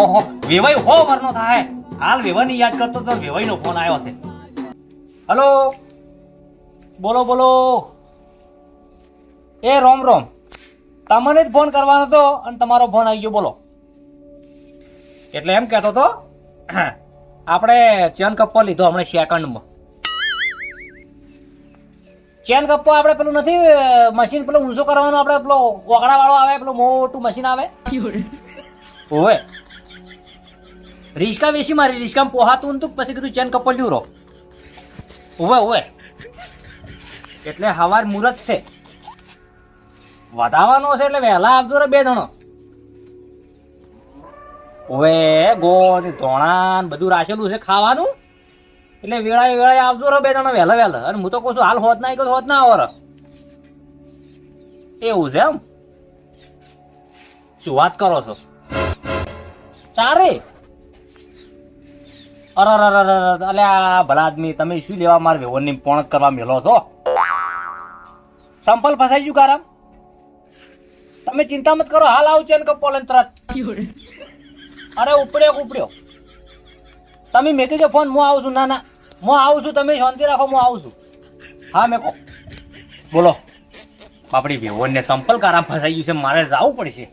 ઓહો હો વેવાઈ હો વરનો થાય. હાલ વેવાની યાદ કરતો તો વેવાઈનો ફોન આવ્યો છે. હલો? બોલો બોલો. એ રોમ રોમ. તમને જ ફોન કરવાનો હતો અને તમારો ફોન આવી ગયો બોલો. એટલે એમ કહેતો હતો આપણે ચેન કપ્પો લીધો હમણાં સેકન્ડમાં. ચેન કપ્પો આપણે પેલું નથી મશીન પેલું ઊંચો કરવાનું આપણે પેલો ઓગળા વાળો આવે પેલું મોટું મશીન આવે? ઓવે. રિસ્કા વેસી મારી રિસ્કામાં પોહાતું નતું પછી કીધું ચેન કપ્પો લ્યું રહો. ઓવે ઓવે એટલે હવાર મુહૂર્ત છે. વધાવાનો છે એટલે વહેલા આવજો રે બે જણો. ઓવે ગોળ ધોણા બધું રાખેલું છે ખાવાનું. એટલે વેળાએ વેળાએ આવજો રે બે જણો વહેલા વહેલા. અને હું તો કહું છું, હાલ હોત ના હોત ના આવો એવું છે એમ? શું વાત કરો છો? ચારે. તમે વેવનની ચિંતા મત તમે મેં કીધો ફોન, હું આવું છું, ના ના. હું આવું છું, તમે શાંતિ રાખો, હું આવું છું. હા, મેકો. બોલો. આપડી વેવન ને સંપલ કારામ ફસાઈ ગયું છે, મારે જવું પડશે.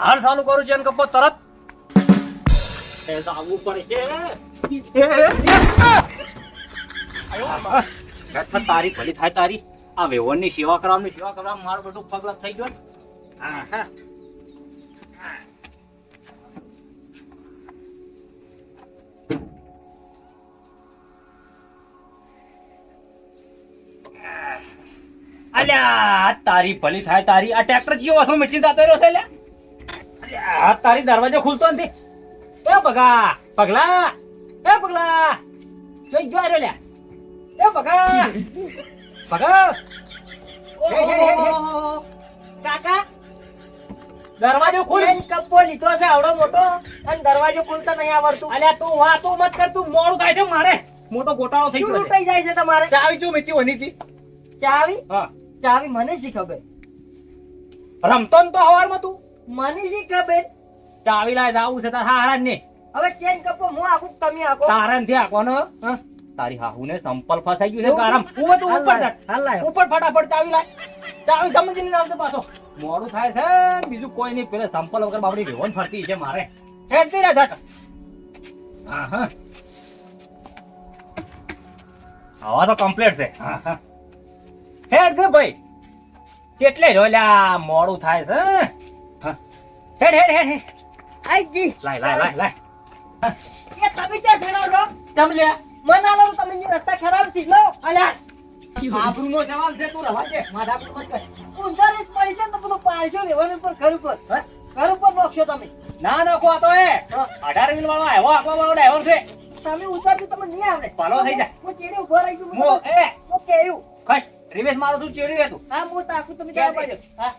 હાલ ચાલુ કરું છે કપો તરત. એ જાવું પડશે હેઠળ તારી ભલી થાય તારી આ વેવણની સેવા કરવાની સેવા કરવા મારું બધું પગલા થઈ ગયો હા હા તારી ભલી થાય તારી આ ટ્રેક્ટર જેવો વાસમાં મીઠી દાતો રહ્યો છે અલ્યા, તારી દરવાજો ખુલતો નથી. એ પગા પગલા એ પગલા. જોઈ ગયો આર્યો લ્યા એ પગા પગા. કાકા? દરવાજો ખુલ. કપ્પો લીધો છે આવડો મોટો. અને દરવાજો ખોલતા નહીં આવડતું. અલ્યા તું વાતો મત કર તું મોડું થાય છે મારે. મોટો ગોટાળો થઈ ગયો છે. લૂંટાઈ જાય છે તમારે? ચાવી ચું મેચી વની હતી ચાવી? હા. ચાવી મને શી ખબર? રમતો ને તો હવારમાં તું. મને શી ખબર? ચાવી લાય જાવું છે તારા હારા ને હવે ચેન કપો હું આખું તમે આખો? તારા થી આકોનો હા? તારી હાહુને સંપલ ફસાઈ ગયું છે કારમ ઉવે તો ઉપર ઉપર ફટાફટ ચાવી લાય. ચાવી સમજીને આવતો પાછો. મોડું થાય છે બીજું કોઈ નહીં. પેલે સંપલ વગર બાપડી રેવન ફરતી છે મારે. હેડતી રહે ઝટ. હા હા. હવા તો કમ્પ્લીટ છે. હા હા. હેડ દે ભાઈ. કેટલે જો લ્યા મોડું થાય છે હા. હેડ હેડ હેડ હેડ. આઈ જી. લાય લાય લાય લાય. એ તમે ક્યાં સડાવ છો? ચમ લ્યા મને આલો તમે રસ્તા ખરાબ છે લો. અલ્યા આબરૂનો સવાલ છે તું રવા દે. માથાકૂટ મત કર. ઊંધા પડી છે ને તો બધું પાડશો લેવાનું ઉપર ઘર ઉપર. ઘર ઉપર નોખશો તમે. ના નાખો આ તો એ. હા. અઢાર મિલ વાળો આવ્યો આખવા વાળો ડ્રાઈવર છે. તમે ઉતારજો તમને નહીં આવડે. ભલો થઈ જાય. હું ચેડે ઊભો રહી ગયો મો એ. હું કેયું ખસ રિવેશ મારો તું ચેડી રહેતું હા હું તાકું તમે ક્યાં જવા પડ્યો. હા.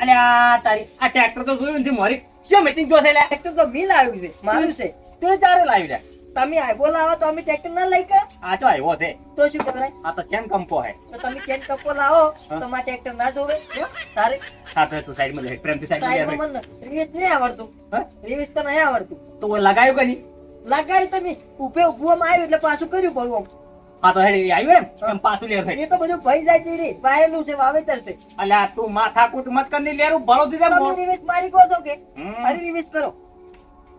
અને આ તારી આ ટ્રેક્ટર તો જોયું નથી મારી શું મીટિંગ જો થઈ ટ્રેક્ટર તો મિલ આવ્યું છે મારું છે. તું ચારે લાવી લે. તમે આય બોલાવો તો અમે ટ્રેક્ટર ના લઈ કે? આ તો આવ્યો છે. તો શું કરાય આ તો ચેન કંપો હે તો તમે ચેન કપો લાવો તો મારે ટ્રેક્ટર ના જોવે. તારે. હા તો તું સાઈડમાં પ્રેમથી સાઈડમાં લે. મને નહીં આવડતું. હા? રિવેશ તો નહીં આવડતું. તો લગાયું કે નહીં? લગાવી તમે ઉભે ઉભવામાં આવ્યું એટલે પાછું કર્યું પડવું આમ. તો હેડ એ એમ એમ પાછું લે એ તો બધું ભઈ જાય ચીડી વાયેલું છે વાવેતર છે. અલ્યા તું માથા મત કર લેરું ભલો દીધે તમે રિવેશ મારી કહો છો કે? અરે રિવેશ કરો.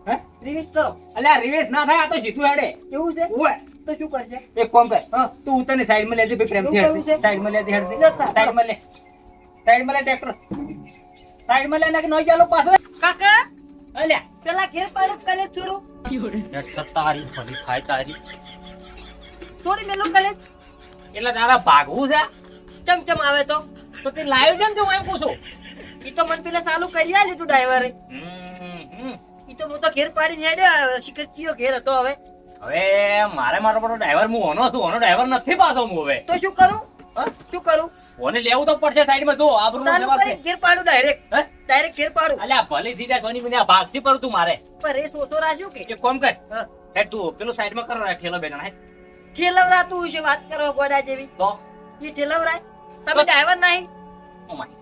હે? રિવેશ કરો. અલ્યા રિવેશ ના થાય આ તો સીધું હેડે. કેવું છે? ઓય તો શું કરશે? એક કામ કર તું ઉતર સાઈડમાં લેજે ભાઈ પ્રેમથી હેડજે છે? સાઈડમાં લેજે હેડજે. સાઈડમાં લે. સાઈડમાં લે ટ્રેક્ટર સાઈડમાં લે ને કે ચાલો પાછો. કાકા? અલ્યા. પેલા ઘેર પાડું કલે છોડું. તારી ફરી થાય તારી. છોડી મેલું કલે એટલે તારા ભાગવું છે? ચમચમ આવે તો? તો તે લાઈવ જેમ હું એમ પૂછું? ઈ તો મન પેલા સાલું કરી આ લીધું ડ્રાઈવરે. ઈ તો હું તો ઘેર પાડીને હેડ્યો શિખર ચિયો ઘેર હતો હવે. હવે મારે મારો બધો ડ્રાઈવર હું ઓનો છું ઓનો ડ્રાઈવર નથી પાછો હું હવે. તો શું કરું? હા? શું કરું? ઓને લેવું તો પડશે સાઈડમાં જો આ નો જવાબ છે. ઘેર પાડું ડાયરેક્ટ હે? ડાયરેક્ટ ઘેર પાડું. અલ્યા ભલે સીધા કોની મને આ ભાગથી પર તું મારે. પર એ સોસો રાખ્યું કે? કોમ કામ કર. હે. તું પેલું સાઈડમાં કરો ઠેલો બે જણા હેડ. ઠેલવરાતું વિશે વાત કરો ગોડા જેવી? તો? એ ઠેલવરાય? તમે ડ્રાઈવર નહીં? ઓ માય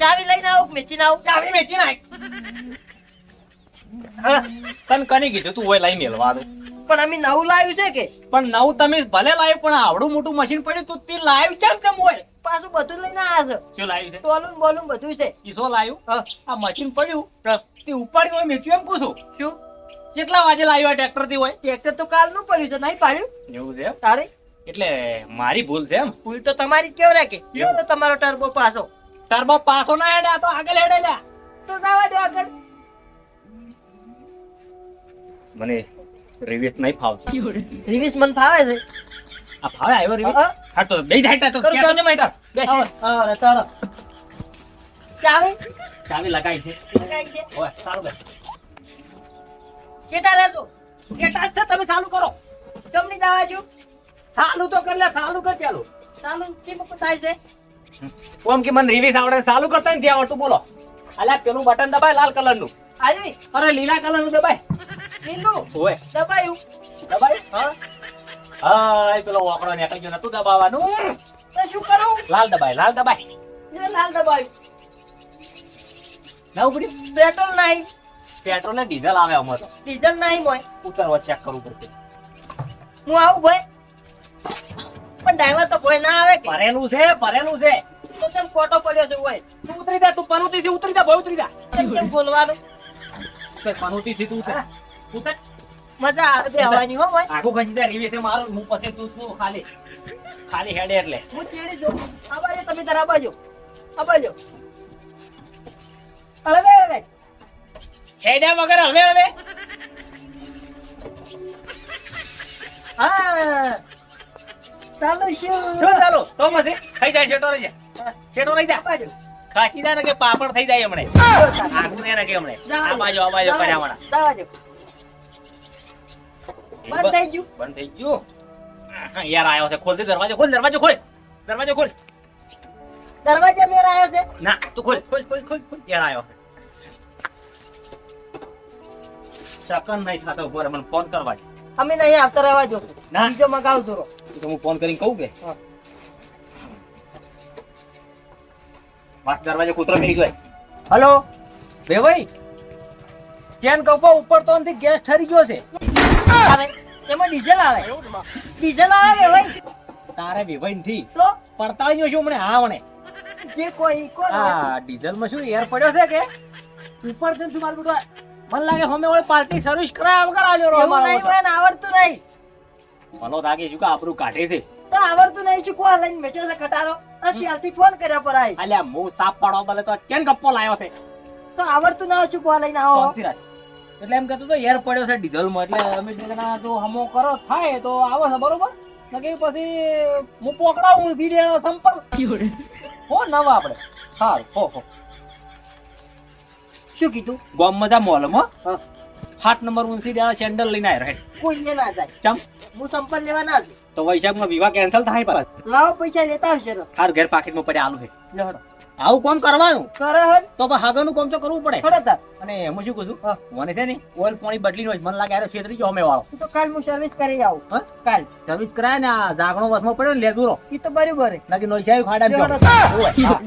ચાવી લઈને આવું મેચી આવું? ચાવી મેચી નાખ. તને કની કીધું તું હોય લઈ મેલવા દો પણ અમે નવું લાવ્યું છે કે? પણ નવું તમે ભલે લાવ્યું પણ આવડું મોટું મશીન પડ્યું તું તે લાવ્યું કેમ કેમ હોય પાછું બધું લઈને આવ્યા છે. શું લાવ્યું છે? ટોલું બોલું બધું છે. ઈસો લાવ્યું? હા. આ મશીન પડ્યું તે ઉપાડ્યું હોય મેચ્યું એમ પૂછું. શું? કેટલા વાગે લાવ્યો ટ્રેક્ટરથી હોય? ટ્રેક્ટર તો કાલનું પડ્યું છે નહીં પાડ્યું? એવું છે તારે? એટલે મારી ભૂલ છે એમ? ભૂલ તો તમારી જ કેવડાય રાખે તો તમારો ટર્બો પાસો ટર્બો પાસો ના હેડે તો આગળ હેડે લ્યા. તો જવા દો આગળ. મને રિવિસ નહીં ફાવશે રિવિસ મને ફાવે છે. આ ફાવે આવ્યો રિવિસ હા, તો બે જાય તો કે તો. ને માહિતા બેસ. હા, હા, રે, ચાલો. ચાવી? ચાવી લગાઈ છે. લગાઈ છે. ઓય સારું બે કેટલા રહેતું? છે તમે ચાલુ કરો. ચમની જવા જો ચાલુ તો કર લે ચાલુ કર પેલું. ચાલુ કેમ થાય છે? ઓમ કે મને રિવેશ આવડે ચાલુ કરતા ને ત્યાં આવડતું બોલો. અલ્યા પેલું બટન દબાય લાલ કલરનું. આવી અરે લીલા કલરનું દબાય. લીલું? ઓય. દબાયું. દબાય? હા. હા પેલો વાકડો નીકળી ગયો નતું દબાવવાનું. તો શું કરું? લાલ દબાય લાલ દબાય. લાલ દબાયું. ના ઉપડ્યું પેટ્રોલ નહીં પેટ્રોલ ને ડીઝલ આવે અમાર. તો ડીઝલ નહીં મોય ઉતરવા ચેક કરવું પડશે. હું આવું ભાઈ. પણ ડ્રાઈવર તો કોઈ ના આવે ભરેલું છે ભરેલું છે. તો કેમ ખોટો પડ્યો છે હોય તું ઉતરી જા તું પનુતી થી ઉતરી જા બહુ ઉતરી જા. કેમ બોલવાનું? તે પનુતી થી તું ઉતર ઉતર. મજા આવે બે હવાની હો ભાઈ. આખું દે રીવે છે મારું હું પછી તું તું ખાલી? ખાલી હેડે એટલે. હું ચેડી જો આ બાજુ તમે તારા આબાજો આ બાજુ. હળવે હળવે હેડ્યા વગર હવે હવે હા. ચાલો શું ચાલો તો પછી થઈ જાય છેટો રહી જા છેટો રહી જા ખાસી જાય ને કે પાપડ થઈ જાય હમણે? જો ને કે હમણે? આ બાજુ આ બાજુ કર્યા વાળા બંધ થઈ ગયું. બંધ થઈ ગયું. યાર આવ્યો છે. ખોલ દરવાજો ખોલ દરવાજો ખોલ. દરવાજો ખોલ. દરવાજો મેર આવ્યો છે. ના તું ખોલ ખોલ ખોલ ખોલ. ખોલ યાર આયો સેકન્ડ નહીં થતો ઉપર મને ફોન કરવા અમે નહીં આવતા રહેવા જો ના. બીજો મગાવ દોરો તો હું ફોન કરીને કહું કે. વાત દરવાજો કૂતરો મેરી ગયો. હલો? બે ભાઈ? ચેન કપો ઉપર તો નથી ગેસ ઠરી ગયો છે. આવે. એમાં ડીઝલ આવે. ડીઝલ આવે ભાઈ. તારે બે ભાઈ નથી તો પડતાળી શું મને હા મને જે કોઈ કોઈ હા ડીઝલમાં શું એર પડ્યો છે કે? ઉપરથી તું મારું બેટું આ- મને લાગે હમે ઓળી પાર્ટી સર્વિસ કરાય વગર આલ્યો રો અમારો નહીં હોય ને આવડતું નહીં. ભલો લાગે શું કે આબરૂ કાઢે છે. તો આવડતું નહીં શું કોણ લઈને બેઠો છે કટારો? અને ત્યારથી ફોન કર્યા પર આય. અલ્યા મો સાપ પાડો બલે તો ચેન ગપ્પો લાવ્યો છે. તો આવડતું ના શું કોણ લઈને આવો. એટલે એમ કહેતો તો એર પડ્યો છે ડીઝલમાં એટલે અમે કીધું કે ના જો હમો કરો થાય તો આવે છે બરોબર? નકે પછી હું પોકડાવું સીધે સંપર્ક. હો નવા આપણે. સારું હો હો. શું કીધું? ગોમ મજા મોલમાં હા. સાત નંબર ઊંસી ડેલા સેન્ડલ લઈને આવ્યો હેડ કોઈ ના જાય. ચમ. હું સંપર્ક લેવા ના તો વૈશાખમાં વિવાહ કેન્સલ થાય પાછ. લાવો પૈસા લેતા આવશે હાર ઘેર પાકીટમાં પડ્યા આલુ હે. આવું કોમ કરવાનું? કરે હે તો પણ હાગરનું કોમ તો કરવું પડે. ખરે તાર. અને હું શું કહું છું મને છે ને ઓઇલ પાણી બદલી નો મન લાગે યાર છેતરી જો અમે વાળો. તો કાલ હું સર્વિસ કરી આવું. હ? કાલ. સર્વિસ કરાય ને આ જાગણો વસમાં પડ્યો ને લેદુરો ઈ તો બરોબર હે. નોઈ નોઈસાઈ ખાડા હા.